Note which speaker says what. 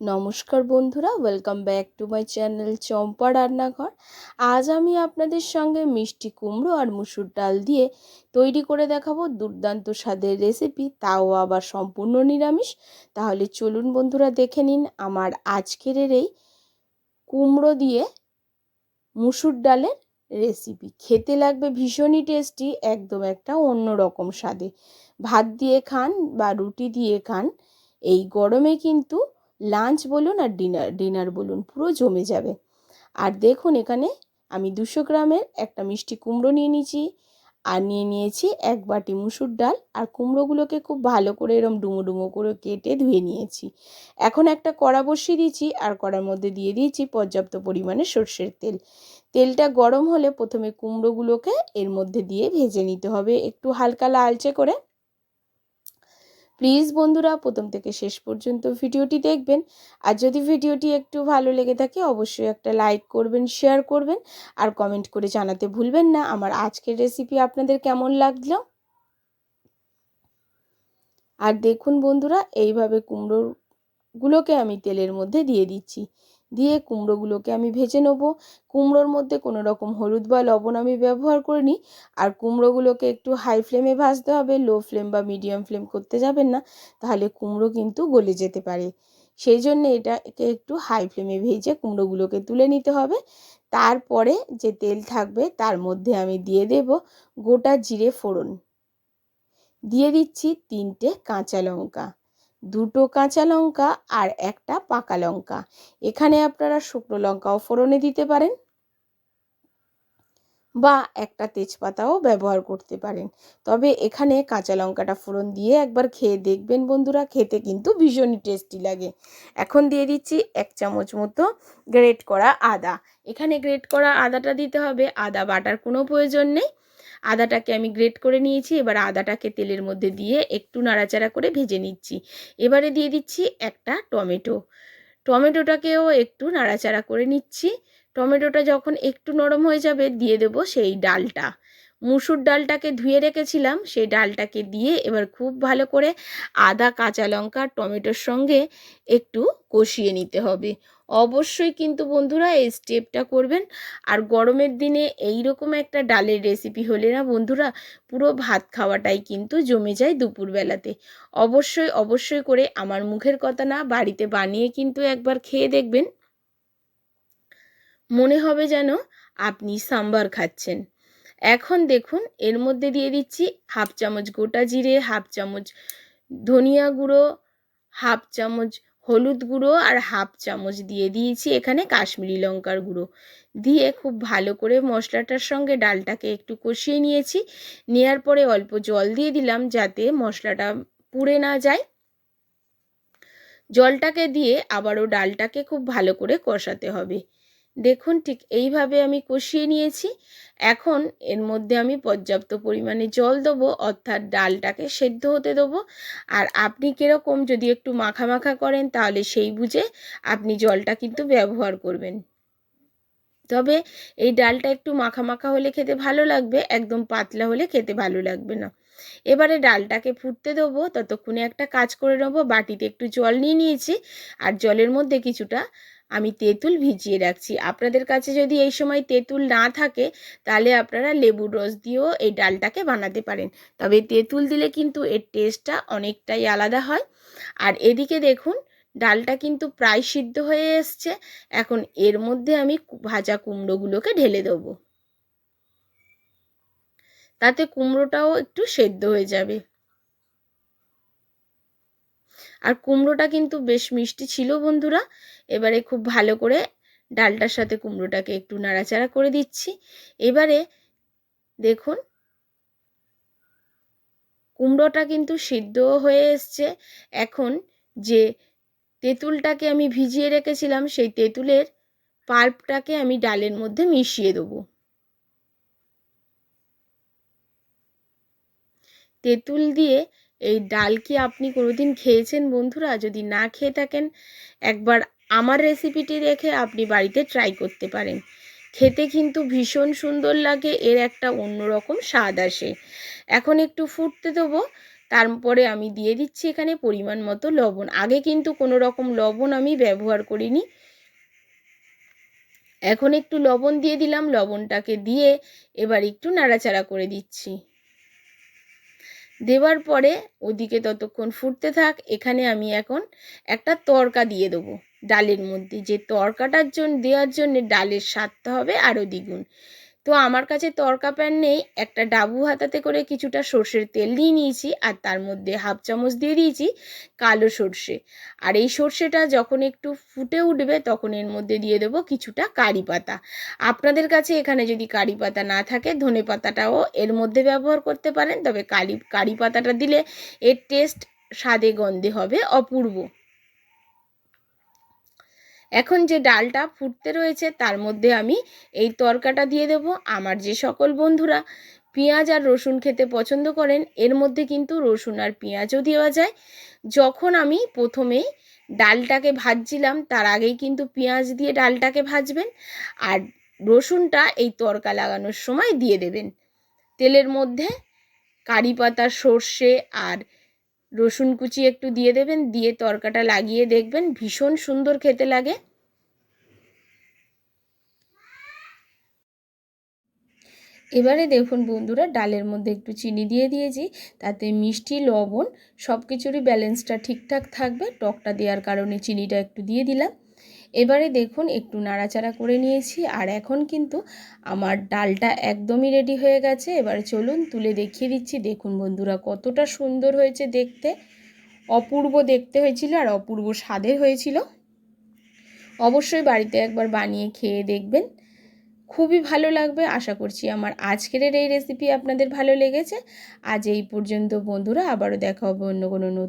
Speaker 1: নমস্কার বন্ধুরা welcome back to my channel Champa রান্নাঘর। আজ আমি আপনাদের সঙ্গে মিষ্টি কুমড়ো আর মুসুর ডাল দিয়ে তৈরি করে দেখাবো দুর্দান্ত স্বাদের রেসিপি তাও আবার সম্পূর্ণ নিরামিষ। তাহলে চলুন বন্ধুরা দেখে নিন আমার আজকের এই কুমড়ো দিয়ে মুসুর ডালের রেসিপি খেতে লাগবে ভীষণই টেস্টি একদম একটা অন্য রকম স্বাদে। ভাত দিয়ে খান বা রুটি দিয়ে খান, এই গরমে কিন্তু লাঞ্চ বলুন আর ডিনার ডিনার বলুন, পুরো জমে যাবে। আর দেখুন এখানে আমি দুশো গ্রামের একটা মিষ্টি কুমড়ো নিয়ে নিয়েছি, আর নিয়ে নিয়েছি এক বাটি মুসুর ডাল, আর কুমড়োগুলোকে খুব ভালো করে এরম ডুমো ডুমো করে কেটে ধুয়ে নিয়েছি। এখন একটা কড়া বসিয়ে দিয়েছি, আর কড়ার মধ্যে দিয়ে দিয়েছি পর্যাপ্ত পরিমাণে সর্ষের তেল। তেলটা গরম হলে প্রথমে কুমড়োগুলোকে এর মধ্যে দিয়ে ভেজে নিতে হবে, একটু হালকা লালচে করে। প্লিজ বন্ধুরা, প্রথম থেকে শেষ পর্যন্ত ভিডিওটি দেখবেন। আর যদি ভিডিওটি একটু ভালো লেগে থাকে, অবশ্যই একটা লাইক করবেন, শেয়ার করবেন, আর কমেন্ট করে জানাতে ভুলবেন না। আমার আজকের রেসিপি আপনাদের কেমন লাগল? আর দেখুন বন্ধুরা, এইভাবে কুমড়োর গুলোকে আমি তেলের মধ্যে দিয়ে দিচ্ছি। দিয়ে কুমড়োগুলোকে আমি ভেজে নেব। কুমড়োর মধ্যে কোনো রকম হলুদ বা লবণ আমি ব্যবহার করিনি। আর কুমড়োগুলোকে একটু হাই ফ্লেমে ভাজতে হবে লো ফ্লেম বা মিডিয়াম ফ্লেম করতে যাবেন না, তাহলে কুমড়ো কিন্তু গলে যেতে পারে। সেই জন্য এটাকে একটু হাই ফ্লেমে ভেজে কুমড়োগুলোকে তুলে নিতে হবে। তারপরে যে তেল থাকবে তার মধ্যে আমি দিয়ে দেব গোটা জিরে ফোড়ন। দিয়ে দিচ্ছি তিনটে কাঁচা লঙ্কা। দুটো কাঁচা লঙ্কা আর একটা পাকা লঙ্কা। এখানে আপনারা শুকনো লঙ্কাও ফোড়নে দিতে পারেন বা একটা তেজপাতাও ব্যবহার করতে পারেন। তবে এখানে কাঁচা লঙ্কাটা ফোড়ন দিয়ে একবার খেয়ে দেখবেন বন্ধুরা, খেতে কিন্তু ভীষণই টেস্টি লাগে। এখন দিয়ে দিচ্ছি এক চামচ মতো গ্রেট করা আদা। এখানে গ্রেট করা আদাটা দিতে হবে, আদা বাটার কোনো প্রয়োজন নেই। আদাটাকে আমি গ্রেট করে নিয়েছি, এবার আদাটাকে তেলের মধ্যে দিয়ে একটু নাড়াচাড়া করে ভেজে নিচ্ছি। এবারে দিয়ে দিচ্ছি একটা টমেটো। টমেটোটাকেও একটু নাড়াচাড়া করে নিচ্ছি। টমেটোটা যখন একটু নরম হয়ে যাবে, দিয়ে দেব সেই ডালটা। মুসুর ডালটাকে ধুয়ে রেখেছিলাম, সেই ডালটাকে দিয়ে এবার খুব ভালো করে আদা, কাঁচা লঙ্কা, টমেটোর সঙ্গে একটু কষিয়ে নিতে হবে। অবশ্যই কিন্তু বন্ধুরা এই স্টেপটা করবেন। আর গরমের দিনে এই রকম একটা ডালের রেসিপি হলে না বন্ধুরা পুরো ভাত খাওয়াটাই কিন্তু জমে যায় দুপুরবেলাতে। অবশ্যই অবশ্যই করে আমার মুখের কথা না বাড়িতে বানিয়ে কিন্তু একবার খেয়ে দেখবেন। মনে হবে যেন আপনি সাম্বার খাচ্ছেন। এখন দেখুন, এর মধ্যে দিয়ে দিচ্ছি হাফ চামচ গোটা জিরে, হাফ চামচ ধনিয়া গুঁড়ো, হাফ চামচ হলুদ গুঁড়ো আর হাফ চামচ দিয়ে দিয়েছি এখানে কাশ্মীরি লঙ্কার গুঁড়ো। দিয়ে খুব ভালো করে মশলাটার সঙ্গে ডালটাকে একটু কষিয়ে নিয়েছি। নেওয়ার পরে অল্প জল দিয়ে দিলাম যাতে মশলাটা পুড়ে না যায়। জলটাকে দিয়ে আবারও ডালটাকে খুব ভালো করে কষাতে হবে। দেখুন ঠিক এইভাবে আমি কষিয়ে নিয়েছি। এখন এর মধ্যে আমি পর্যাপ্ত পরিমাণে জল দেবো, অর্থাৎ ডালটাকে সেদ্ধ হতে দেবো। আর আপনি কীরকম যদি একটু মাখা মাখা করেন তাহলে সেই বুঝে আপনি জলটা কিন্তু ব্যবহার করবেন। তবে এই ডালটা একটু মাখা মাখা হলে খেতে ভালো লাগবে, একদম পাতলা হলে খেতে ভালো লাগবে না। এবারে ডালটাকে ফুটতে দেবো, ততক্ষণে একটা কাজ করে নেব, বাটিতে একটু জল নিয়ে নিয়েছি। আর জলের মধ্যে কিছুটা আমি তেঁতুল ভিজিয়ে রাখছি। আপনাদের কাছে যদি এই সময় তেঁতুল না থাকে, তাহলে আপনারা লেবুর রস দিয়েও এই ডালটাকে বানাতে পারেন। তবে তেঁতুল দিলে কিন্তু এর টেস্টটা অনেকটাই আলাদা হয়। আর এদিকে দেখুন, ডালটা কিন্তু প্রায় সিদ্ধ হয়ে এসছে। এখন এর মধ্যে আমি ভাজা কুমড়োগুলোকে ঢেলে দেবো। তাতে কুমড়োটাও একটু সেদ্ধ হয়ে যাবে। আর কুমড়োটা কিন্তু বেশ মিষ্টি ছিল বন্ধুরা। এবারে খুব ভালো করে ডালটার সাথে কুমড়োটাকে একটু নাড়াচাড়া করে দিচ্ছি। এবারে দেখুন, কুমড়োটা কিন্তু সিদ্ধ হয়ে এসছে। এখন যে তেঁতুলটাকে আমি ভিজিয়ে রেখেছিলাম, সেই তেঁতুলের পাল্পটাকে আমি ডালের মধ্যে মিশিয়ে দেবো। তেঁতুল দিয়ে এই ডাল কি আপনি কোনোদিন খেয়েছেন বন্ধুরা? যদি না খেয়ে থাকেন, একবার আমার রেসিপিটি দেখে আপনি বাড়িতে ট্রাই করতে পারেন। খেতে কিন্তু ভীষণ সুন্দর লাগে, এর একটা অন্যরকম স্বাদ আসে। এখন একটু ফুটতে দেবো, তারপরে আমি দিয়ে দিচ্ছি এখানে পরিমাণ মতো লবণ। আগে কিন্তু কোনো রকম লবণ আমি ব্যবহার করিনি। এখন একটু লবণ দিয়ে দিলাম, লবণটাকে দিয়ে এবার একটু নাড়াচাড়া করে দিচ্ছি। দেওয়ার পরে ওদিকে ততক্ষণ ফুটতে থাক। এখানে আমি এখন একটা তরকা দিয়ে দেবো ডালের মধ্যে। যে তরকাটার জন্য দেওয়ার জন্যে ডালের স্বাদটা হবে আরও দ্বিগুণ। তো আমার কাছে তরকা প্যান নেই, একটা ডাবু হাতাতে করে কিছুটা সর্ষের তেল দিয়ে নিয়েছি আর তার মধ্যে হাফ চামচ দিয়ে দিয়েছি কালো সর্ষে। আর এই সর্ষেটা যখন একটু ফুটে উঠবে তখন এর মধ্যে দিয়ে দেবো কিছুটা কারি পাতা। আপনাদের কাছে এখানে যদি কারি পাতা না থাকে, ধনে পাতাটাও এর মধ্যে ব্যবহার করতে পারেন, তবে কারি কারি পাতাটা দিলে এর টেস্ট স্বাদে গন্ধে হবে অপূর্ব। এখন যে ডালটা ফুটতে রয়েছে তার মধ্যে আমি এই তরকাটা দিয়ে দেব। আমার যে সকল বন্ধুরা পেঁয়াজ আর রসুন খেতে পছন্দ করেন, এর মধ্যে কিন্তু রসুন আর পেঁয়াজও দেওয়া যায়। যখন আমি প্রথমেই ডালটাকে ভাজছিলাম, তার আগেই কিন্তু পেঁয়াজ দিয়ে ডালটাকে ভাজবেন আর রসুনটা এই তরকা লাগানোর সময় দিয়ে দেবেন। তেলের মধ্যে কারি পাতা, সর্ষে আর রসুন কুচি একটু দিয়ে দেবেন, দিয়ে তরকাটা লাগিয়ে দেখবেন, ভীষণ সুন্দর খেতে লাগে। এবারে দেখুন বন্ধুরা, ডালের মধ্যে একটু চিনি দিয়ে দিয়েছি, তাতে মিষ্টি, লবণ সব কিছুরই ব্যালেন্সটা ঠিকঠাক থাকবে। টকটা দেওয়ার কারণে চিনিটা একটু দিয়ে দিলাম। এবারে দেখুন, একটু নাড়াচাড়া করে নিয়েছি আর এখন কিন্তু আমার ডালটা একদমই রেডি হয়ে গেছে। এবারে চলুন তুলে দেখিয়ে দিচ্ছি। দেখুন বন্ধুরা, কতটা সুন্দর হয়েছে দেখতে। অপূর্ব দেখতে হয়েছিল আর অপূর্ব স্বাদের হয়েছিল। অবশ্যই বাড়িতে একবার বানিয়ে খেয়ে দেখবেন। খুবই ভালো লাগবে। আশা করছি আমার আজকের এই রেসিপি আপনাদের ভালো লেগেছে। আজ এই পর্যন্ত বন্ধুরা, আবারও দেখা হবে অন্য কোনো নতুন